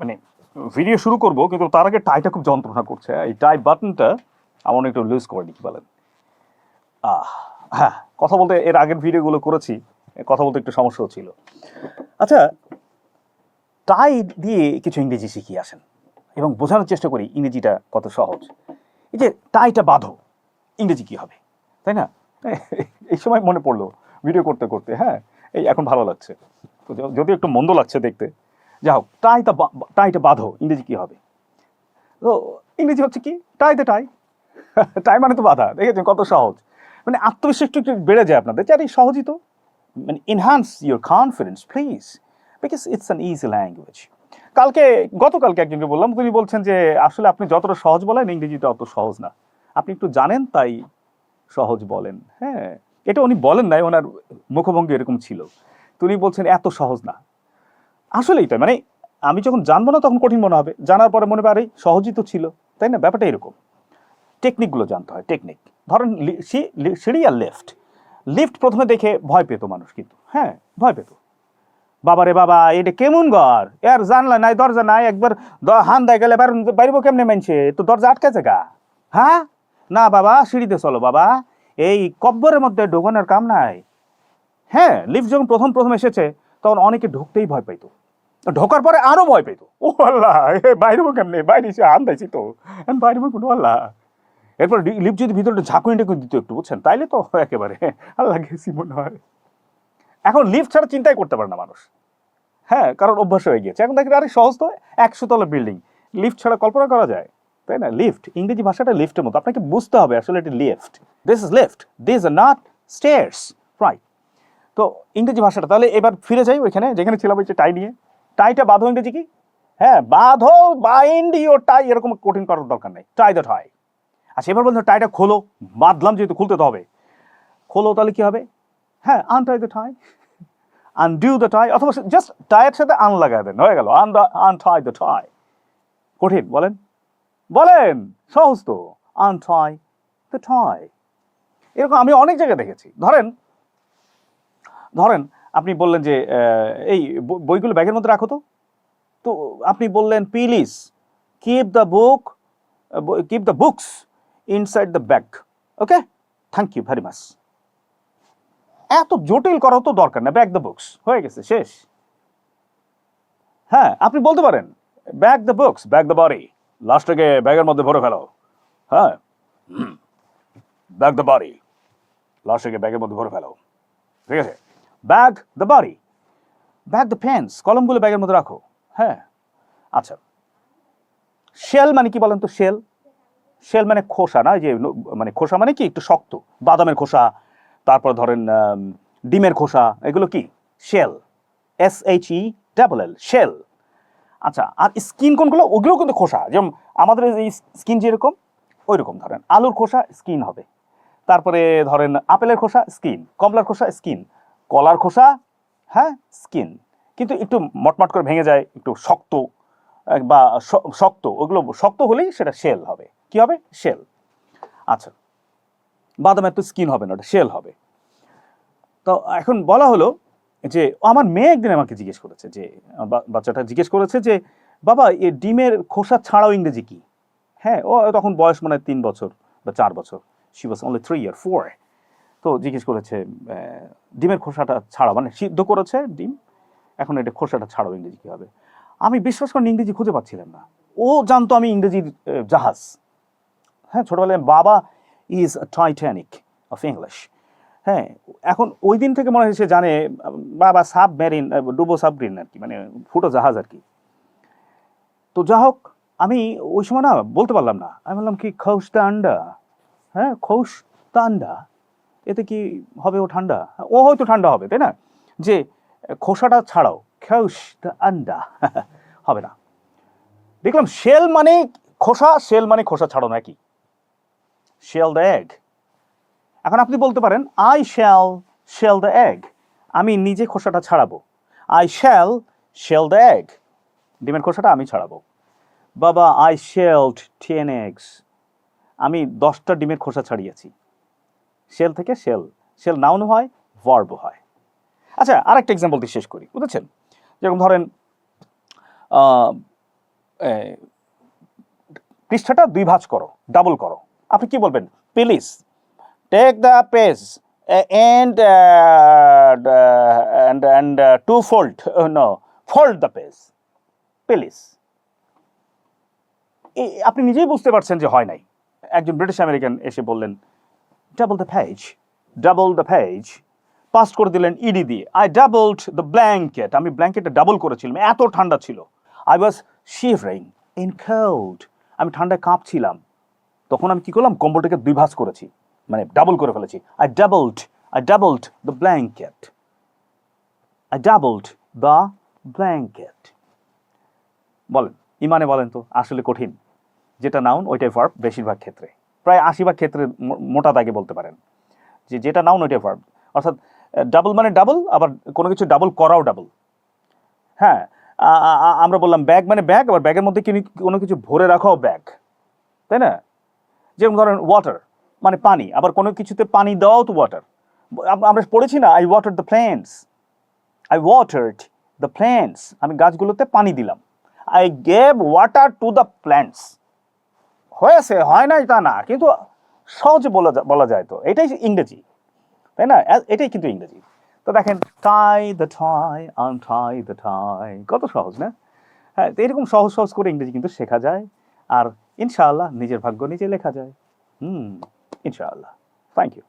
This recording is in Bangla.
মানে ভিডিও শুরু করব, কিন্তু তার আগে টাইটা খুব যন্ত্রণা করছে এই টাই বাটনটা আমার একটু লুজ করে বলেন? আহ হ্যাঁ কথা বলতে এর আগের ভিডিওগুলো করেছি, কথা বলতে একটু সমস্যা ছিল। আচ্ছা টাই দিয়ে কিছু ইংরেজি শিখিয়ে আসেন, এবং বোঝানোর চেষ্টা করি ইংরেজিটা কত সহজ। এই যে টাইটা বাঁধো, ইংরেজি কি হবে? তাই না? এই সময় মনে পড়ল ভিডিও করতে করতে হ্যাঁ? এই এখন ভালো লাগছে। তো য- যদিও একটু মন্দ লাগছে দেখতে যা হোক টাইটা বা- টাইটা বাঁধো ইংরেজি কি হবে? তো ইংরেজি হচ্ছে কি? টাইতে টাই টাই মানে তো বাধা, দেখেছেন কত সহজ। মানে আত্মবিশ্বাস একটু বেড়ে যায় আপনাদের যে আরে সহজই তো। মানে enhance your confidence please because it's an easy language কালকে, গতকালকে একজনকে বললাম, তিনি বলছেন যে, আসলে আপনি যতটা সহজ বলেন, ইংরেজিটা অত সহজ না। আপনি একটু জানেন, তাই সহজ বলেন। হ্যাঁ এটা উনি বলেন নাই, ওনার মুখভঙ্গি এরকম ছিল। তো উনি বলছেন, এত সহজ না। আসলেই তাই। মানে আমি যখন জানব না তখন কঠিন মনে হবে। জানার পরে মনে আরে, সহজই তো ছিল। তাই না? ব্যাপারটা এরকম। টেকনিকগুলো জানতে হয়, টেকনিক। ধরেন সিঁড়ি আর লিফট। লিফট প্রথমে দেখে ভয় পেত মানুষ কিন্তু। হ্যাঁ ভয় পেত। বাবা রে বাবা, এটা কেমন ঘর? এর জানলা নাই, দরজা নাই, একবার হান দেয় গেলে বাইর- বাইরবো কেমনে মানছে? তো দরজা আটকেছে গা। হ্যাঁ? না বাবা, সিঁড়িতে চলো বাবা। এই কব্বরের মধ্যে ঢোকানোর কাম নাই। হ্যাঁ লিফট যখন প্রথম প্রথম এসেছে, তখন অনেকে ঢুকতেই ভয় পাইতো। ঢোকার পরে আরও ভয় পেতো। ও আল্লাহ এ বাইরেবো কেমনে? বাইরে এসে আন দিয়েছি তো। বাইরেবো কোনো আল্লাহ। এরপর লিফট যদি ভিতরে ঝাঁকুনি টাকুনি দিত একটু বুঝছেন? তাইলে তো একেবারে আল্লাহ গেছি মনে হয়। এখন লিফট ছাড়া চিন্তাই করতে পারে না মানুষ। হ্যাঁ কারণ অভ্যাস হয়ে গিয়েছে। এখন দেখি আরে সহজ তো একশো তলা বিল্ডিং লিফট ছাড়া কল্পনা করা যায় তাই না? লিফট ইংরেজি ভাষাটা লিফটের মতো। আপনাকে বুঝতে হবে আসলে এটি lift this is lift this are not stairs right তো ইংরেজি ভাষাটা তাহলে এবার ফিরে যাই ওইখানে যেখানে ছিলাম ওই যে টাই নিয়ে। টাইটা বাঁধো ইংরেজি কি? হ্যাঁ বাঁধো বাইন্ড ইউর টাই, এরকম কঠিন করার দরকার নেই। টাই দ্য টাই আচ্ছা এবার বলছো টাইটা খোলো, বাঁধলাম যেহেতু খুলতে তো হবে। খোলো তাহলে কি হবে? হ্যাঁ untie the tie undo the tie অথবা জাস্ট টাইয়ের সাথে আন লাগায় দেন, হয়ে গেল আন আনটাই দ্য টাই কঠিন, বলেন? বলেন, সহজ তো আনটাই দ্য টাই এরকম আমি অনেক জায়গায় দেখেছি। ধরেন ধরেন আপনি বললেন যে এই বইগুলো ব্যাগের মধ্যে রাখো তো। তো আপনি বললেন please keep the book keep the books inside the bag okay thank you very much এত জটিল করা তো দরকার না ব্যাগ দ্য বুকস হয়ে গেছে, শেষ। হ্যাঁ আপনি বলতে পারেন bag the books bag the body লাস্টকে ব্যাগের মধ্যে ভরে ফেলো। হ্যাঁ? ব্যাগ দ্য বডি লাস্টকে ব্যাগের মধ্যে ভরে ফেলো। ঠিক আছে? Bag the body bag the pens কলমগুলো ব্যাগের মধ্যে রাখো। হ্যাঁ। আচ্ছা। শেল মানে কি বলেন তো? শেল শেল মানে খোসা না? যে মানে খোসা মানে কি? একটু শক্ত। বাদামের খোসা, তারপর ধরেন ডিমের খোসা, এগুলো কি? Shell S H E double L shell আচ্ছা আর স্কিন কোনগুলো? ওগুলো কিন্তু খোসা। যেমন আমাদের এই স্কিন যেরকম ওই রকম ধরেন। আলুর খোসা স্কিন হবে। তারপরে ধরেন, আপেলের খোসা স্কিন কমলার খোসা স্কিন কলার খোসা হ্যাঁ স্কিন। কিন্তু একটু মটমট করে ভেঙে যায়, একটু শক্ত বা শক্ত, ওগুলো শক্ত হলেই সেটা শেল হবে। কি হবে? শেল। আচ্ছা বাদামের তো স্কিন হবে না, ওটা শেল হবে। তো এখন বলা হলো যে আমার মেয়ে একদিন আমাকে জিজ্ঞেস করেছে যে বাচ্চাটা জিজ্ঞেস করেছে যে, বাবা, এ ডিমের খোসা ছাড়াও ইংরেজি কি? হ্যাঁ ও তখন বয়স মানে তিন বছর বা চার বছর। She was only three year four তো জিজ্ঞেস করেছে ডিমের খোসাটা ছাড়াও মানে সিদ্ধ করেছে ডিম। এখন এটা খোসাটা ছাড়াও ইংরেজি কি হবে? আমি বিশ্বাস করেন ইংরেজি খুঁজে পাচ্ছিলাম না। ও জানতো আমি ইংরেজির জাহাজ। হ্যাঁ ছোটোবেলায় বাবা ইজ টাইটানিক অফ ইংলিশ হ্যাঁ এখন ওই দিন থেকে মনে হয় সে জানে, বাবা সাব মেরিন ডুবো সাবমেরিন আর কি মানে ফুটো জাহাজ আর কি। তো যা হোক, আমি ওই সময় না বলতে পারলাম না। আমি বললাম কি খৌস দা আন্ডা হ্যাঁ খৌস দা আন্ডা এতে কি হবে ও ঠান্ডা? ও হয়তো ঠান্ডা হবে, তাই না? যে, খোসাটা ছাড়াও, খৌস দা আন্ডা, হবে না। দেখলাম শেল মানে খোসা শেল মানে খোসা ছাড়ানো একই। শেল দ্য এগ এখন আপনি বলতে পারেন I shall shell the egg আমি নিজে খোসাটা ছাড়াবো। I shall shell the egg ডিমের খোসাটা আমি ছাড়াবো। বাবা আই শেলড টেন এগস আমি দশটা ডিমের খোসা ছাড়িয়েছি। শেল থেকে শেল শেল নাউন হয় ভার্ব হয়। আচ্ছা আরেকটা এক্সাম্পল দিয়ে শেষ করি, বুঝেছেন? যেরকম ধরেন পৃষ্ঠাটা দুই ভাঁজ করো ডাবল করো। আপনি কি বলবেন? Please take the page end and and to fold no fold the page please আপনি নিজেই বুঝতে পারছেন যে হয় নাই। একজন ব্রিটিশ আমেরিকান এসে বললেন double the page double the page pass করে দিলেন ইডি দিয়ে। আই ডাবলড দ্য ব্ল্যাঙ্কেট আমি ব্ল্যাঙ্কেটটা ডাবল করেছিলাম। এত ঠান্ডা ছিল। I was shivering in cold আমি ঠান্ডায় কাঁপছিলাম। তখন আমি কি করলাম? কম্বলটাকে দুই ভাঁজ করেছি। মানে ডাবল করে ফেলেছি। I doubled I doubled the blanket I doubled the blanket বলেন, ইমানে বলেন তো, আসলে কঠিন। যেটা নাউন ওইটাই ভার্ব বেশিরভাগ ক্ষেত্রে। প্রায় আশি ভাগ ক্ষেত্রে মোটা দাগে বলতে পারেন। যে যেটা নাউন ওইটাই ভার্ব অর্থাৎ ডাবল মানে ডাবল আবার কোনো কিছু ডাবল করাও ডাবল হ্যাঁ আমরা বললাম ব্যাগ মানে ব্যাগ আবার ব্যাগের মধ্যে কিনি- কোনো কিছু ভরে রাখাও ব্যাগ তাই না? যেরকম ধরেন ওয়াটার মানে পানি, আবার কোনো কিছুতে পানি দেওয়াও তো ওয়াটার আমরা পড়েছি না I water the plants I watered the plants আমি গাছগুলোতে পানি দিলাম। I gave water to the plants হয়েছে, হয় নাই তা না, কিন্তু সহজে বলা বলা যায় তো। এটাই ইংরেজি, তাই না? এটাই কিন্তু ইংরেজি। তো দেখেন টাই the tie An tie the টাই কত সহজ, না? হ্যাঁ তো এরকম সহজ সহজ করে ইংরেজি কিন্তু শেখা যায়। আর ইনশাআল্লাহ নিজের ভাগ্য নিজে লেখা যায়। হুম, ইনশাআল্লাহ। Thank you